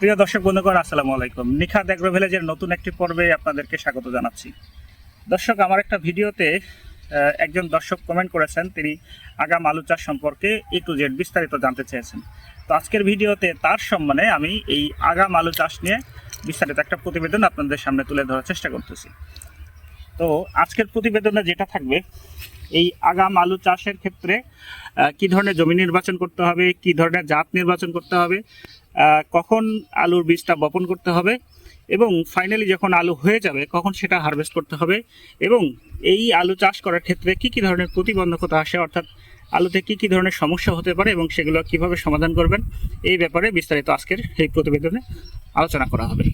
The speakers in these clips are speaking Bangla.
প্রিয় দর্শক বন্ধুগণ, আসসালামু আলাইকুম। নিখাত অ্যাগ্রো ভিলেজের নতুন একটি পর্বে আপনাদেরকে স্বাগত জানাচ্ছি। দর্শক, আমার একটা ভিডিওতে একজন দর্শক কমেন্ট করেছেন। তিনি আগাম আলু চাষ সম্পর্কে এ টু জেড বিস্তারিত জানতে চেয়েছেন। তো আজকের ভিডিওতে তার সম্মানে আমি এই আগাম আলু চাষ নিয়ে বিস্তারিত একটা প্রতিবেদন আপনাদের সামনে তুলে ধরার চেষ্টা করতেছি। তো আজকের প্রতিবেদনে যেটা থাকবে এই আগাম আলু চাষের ক্ষেত্রে কি ধরনের জমি নির্বাচন করতে হবে, কি ধরনের জাত নির্বাচন করতে হবে কখন আলুর বীজটা বপন করতে হবে এবং ফাইনালি যখন আলু হয়ে যাবে কখন সেটা হারভেস্ট করতে হবে এবং এই আলু চাষ করার ক্ষেত্রে কি কি ধরনের প্রতিবন্ধকতা আসে, অর্থাৎ আলুতে কি কি ধরনের সমস্যা হতে পারে এবং সেগুলো কীভাবে সমাধান করবেন, এই ব্যাপারে বিস্তারিত আজকের এই প্রতিবেদনে আলোচনা করা হবে।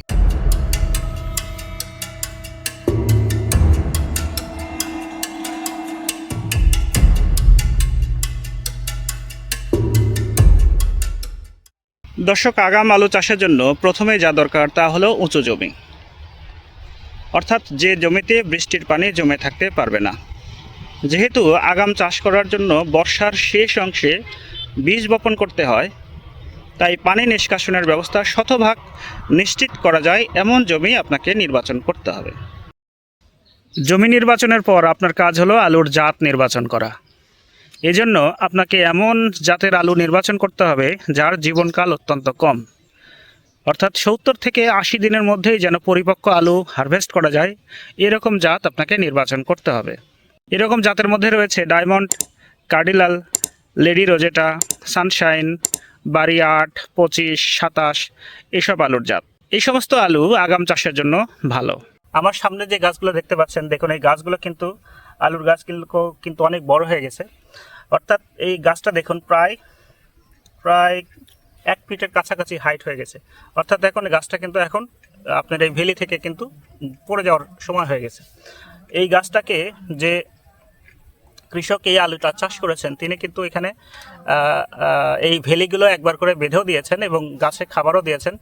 দর্শক, আগাম আলু চাষের জন্য প্রথমে যা দরকার তা হলো উঁচু জমি। অর্থাৎ যে জমিতে বৃষ্টির পানি জমে থাকতে পারবে না। যেহেতু আগাম চাষ করার জন্য বর্ষার শেষ অংশে বীজ বপন করতে হয়, তাই পানি নিষ্কাশনের ব্যবস্থা শতভাগ নিশ্চিত করা যায়, এমন জমি আপনাকে নির্বাচন করতে হবে। জমি নির্বাচনের পর আপনার কাজ হলো আলুর জাত নির্বাচন করা। এজন্য আপনাকে এমন জাতের আলু নির্বাচন করতে হবে যার জীবনকাল অত্যন্ত কম। অর্থাৎ সত্তর থেকে আশি দিনের মধ্যেই যেন পরিপক্ক আলু হারভেস্ট করা যায়, এরকম জাত আপনাকে নির্বাচন করতে হবে। এরকম জাতের মধ্যে রয়েছে Diamond, Cardinal, Lady Rosetta, Sunshine বাড়ি আট পঁচিশ, সাতাশ, এসব আলুর জাত। এই সমস্ত আলু আগাম চাষের জন্য ভালো। আমার সামনে যে গাছগুলো দেখতে পাচ্ছেন, দেখুন, এই গাছগুলো কিন্তু আলুর গাছগুলো কিন্তু অনেক বড় হয়ে গেছে। অর্থাৎ এই গাছটা দেখুন, প্রায় প্রায় এক ফিটের কাছাকাছি হাইট হয়ে গেছে। অর্থাৎ এখন গাছটা কিন্তু এখন, আপনার এই ভ্যালি থেকে কিন্তু পড়ে যাওয়ার সময় হয়ে গেছে। এই গাছটাকে যে কৃষক এই আলুটা চাষ করেছেন, তিনি কিন্তু এখানে এই ভেলিগুলো একবার করে বেঁধেও দিয়েছেন এবং গাছে খাবারও দিয়েছেন।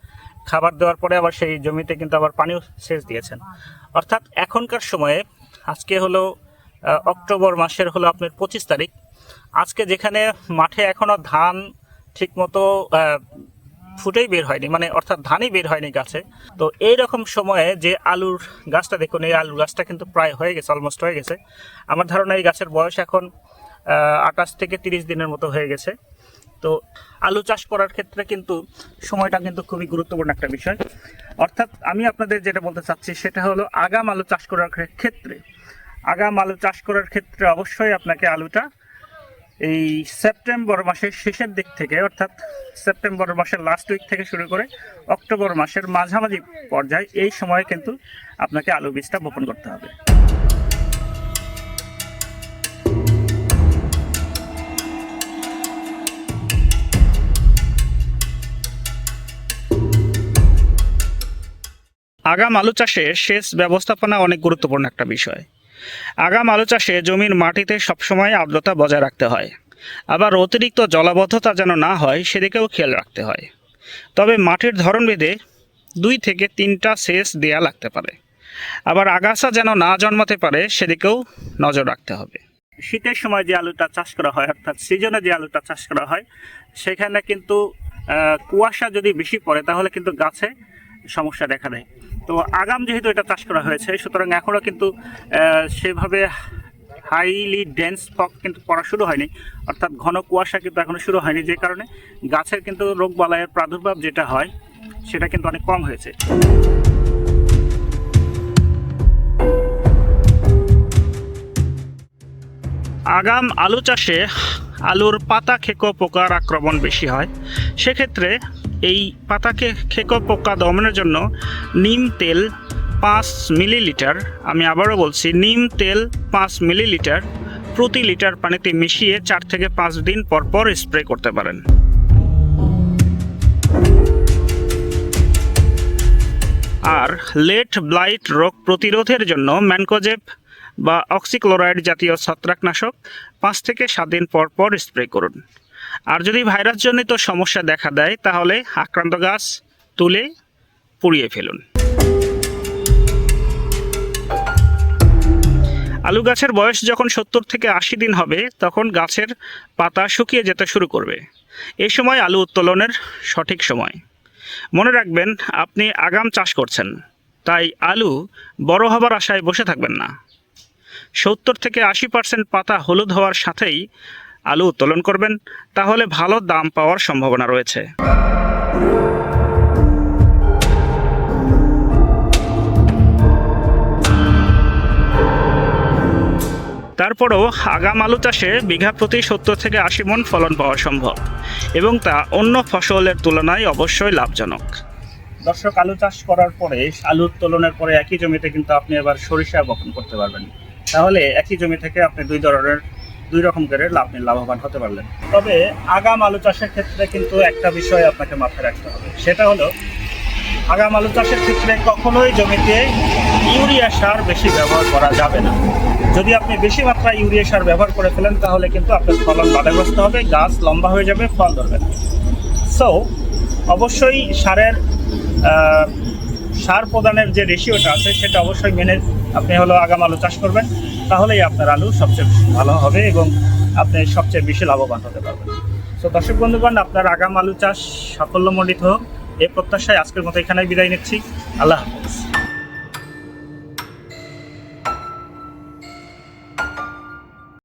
খাবার দেওয়ার পরে আবার সেই জমিতে কিন্তু আবার পানিও সেচ দিয়েছেন। অর্থাৎ এখনকার সময়ে, আজকে হলো অক্টোবর মাসের হলো আপনার পঁচিশ তারিখ আজকে যেখানে মাঠে এখনও ধান ঠিকমতো ফুটেই বের হয়নি মানে অর্থাৎ ধানই বের হয়নি গাছে। তো এই রকম সময়ে যে আলুর গাছটা দেখুন, এই আলুর গাছটা কিন্তু প্রায় হয়ে গেছে অলমোস্ট হয়ে গেছে। আমার ধারণা এই গাছের বয়স এখন আঠাশ থেকে তিরিশ দিনের মতো হয়ে গেছে। তো আলু চাষ করার ক্ষেত্রে কিন্তু সময়টা কিন্তু খুবই গুরুত্বপূর্ণ একটা বিষয়। অর্থাৎ আমি আপনাদের যেটা বলতে চাচ্ছি, সেটা হলো আগাম আলু চাষ করার ক্ষেত্রে। আগাম আলু চাষ করার ক্ষেত্রে অবশ্যই আপনাকে আলুটা এই সেপ্টেম্বর মাসের শেষের দিক থেকে, অর্থাৎ সেপ্টেম্বর মাসের লাস্ট উইক থেকে শুরু করে অক্টোবর মাসের মাঝামাঝি পর্যায়ে এই সময়ে কিন্তু আপনাকে আলু বীজটা বপন করতে হবে। আগাম আলু চাষে সেচ ব্যবস্থাপনা অনেক গুরুত্বপূর্ণ একটা বিষয়। আগাম আলু চাষে জমির মাটিতে সবসময় আর্দ্রতা বজায় রাখতে হয়। আবার অতিরিক্ত জলাবদ্ধতা যেন না হয়, সেদিকেও খেয়াল রাখতে হয়। তবে মাটির ধরন ভেদে দুই থেকে তিনটা সেচ দেয়া লাগতে পারে। আবার আগাছা যেন না জন্মাতে পারে, সেদিকেও নজর রাখতে হবে। শীতের সময় যে আলুটা চাষ করা হয়, অর্থাৎ সিজনে যে আলুটা চাষ করা হয়, সেখানে কিন্তু কুয়াশা যদি বেশি পড়ে, তাহলে কিন্তু গাছে সমস্যা দেখা দেয়। তো আগাম যেহেতু এটা চাষ করা হয়েছে, সুতরাং এখনও কিন্তু সেভাবে হাইলি ডেন্স ফগ কিন্তু পড়া শুরু হয়নি। অর্থাৎ ঘন কুয়াশা কিন্তু এখনও শুরু হয়নি, যে কারণে গাছের কিন্তু রোগ বালাইয়ের প্রাদুর্ভাব যেটা হয়, সেটা কিন্তু অনেক কম হয়েছে। আগাম আলু চাষে আলুর পাতা খেকো পোকার আক্রমণ বেশি হয়। সেক্ষেত্রে এই পাতাকে খেকো পোকা দমনের জন্য নিম তেল পাঁচ মিলিলিটার, আমি আবারও বলছি, নিম তেল পাঁচ মিলিলিটার প্রতি লিটার পানিতে মিশিয়ে চার থেকে পাঁচ দিন পর পর স্প্রে করতে পারেন। আর লেট ব্লাইট রোগ প্রতিরোধের জন্য ম্যানকোজেব বা অক্সিক্লোরাইড জাতীয় ছত্রাকনাশক পাঁচ থেকে সাত দিন পর পর স্প্রে করুন। আর যদি ভাইরাসজনিত সমস্যা দেখা দেয়, তাহলে আক্রান্ত গাছ তুলে পুড়িয়ে ফেলুন। আলু গাছের বয়স যখন সত্তর থেকে আশি দিন হবে, তখন গাছের পাতা শুকিয়ে যেতে শুরু করবে। এই সময় আলু উত্তোলনের সঠিক সময়। মনে রাখবেন, আপনি আগাম চাষ করছেন, তাই আলু বড় হবার আশায় বসে থাকবেন না। সত্তর থেকে আশি পার্সেন্ট পাতা হলুদ হওয়ার সাথেই আলু উত্তোলন করবেন, তাহলে ভালো দাম পাওয়ার সম্ভাবনা রয়েছে। তারপরও আগাম আলু চাষে বিঘা প্রতি সত্তর থেকে আশি মন ফলন পাওয়া সম্ভব, এবং তা অন্য ফসলের তুলনায় অবশ্যই লাভজনক। দর্শক, আলু চাষ করার পরে, আলু উত্তোলনের পরে একই জমিতে কিন্তু আপনি এবার সরিষা বপন করতে পারবেন। তাহলে একই জমি থেকে আপনি দুই ধরনের দুই রকম করে লাভ লাভবান হতে পারলেন। তবে আগাম আলু চাষের ক্ষেত্রে কিন্তু একটা বিষয় আপনাকে মাথায় রাখতে হবে। সেটা হলো, আগাম আলু চাষের ক্ষেত্রে কখনোই জমিতে ইউরিয়া সার বেশি ব্যবহার করা যাবে না। যদি আপনি বেশি মাত্রায় ইউরিয়া সার ব্যবহার করে ফেলেন, তাহলে কিন্তু আপনার ফলন বাধাগ্রস্ত হবে, গাছ লম্বা হয়ে যাবে, ফল ধরবে না। সো অবশ্যই সারের সার প্রদানের যে রেশিওটা আছে, সেটা অবশ্যই মেনে আপনি হলো আগাম আলু চাষ করবেন। তাহলেই আপনার আলু সবচেয়ে ভালো হবে এবং আপনি সবচেয়ে বেশি লাভবান হতে পারবেন। তো দর্শক বন্ধুগণ, আপনার আগাম আলু চাষ সাফল্যমণ্ডিত হোক। এ প্রত্যাশায় আজকের মতো এখানে বিদায় নিচ্ছি। আল্লাহ হাফেজ।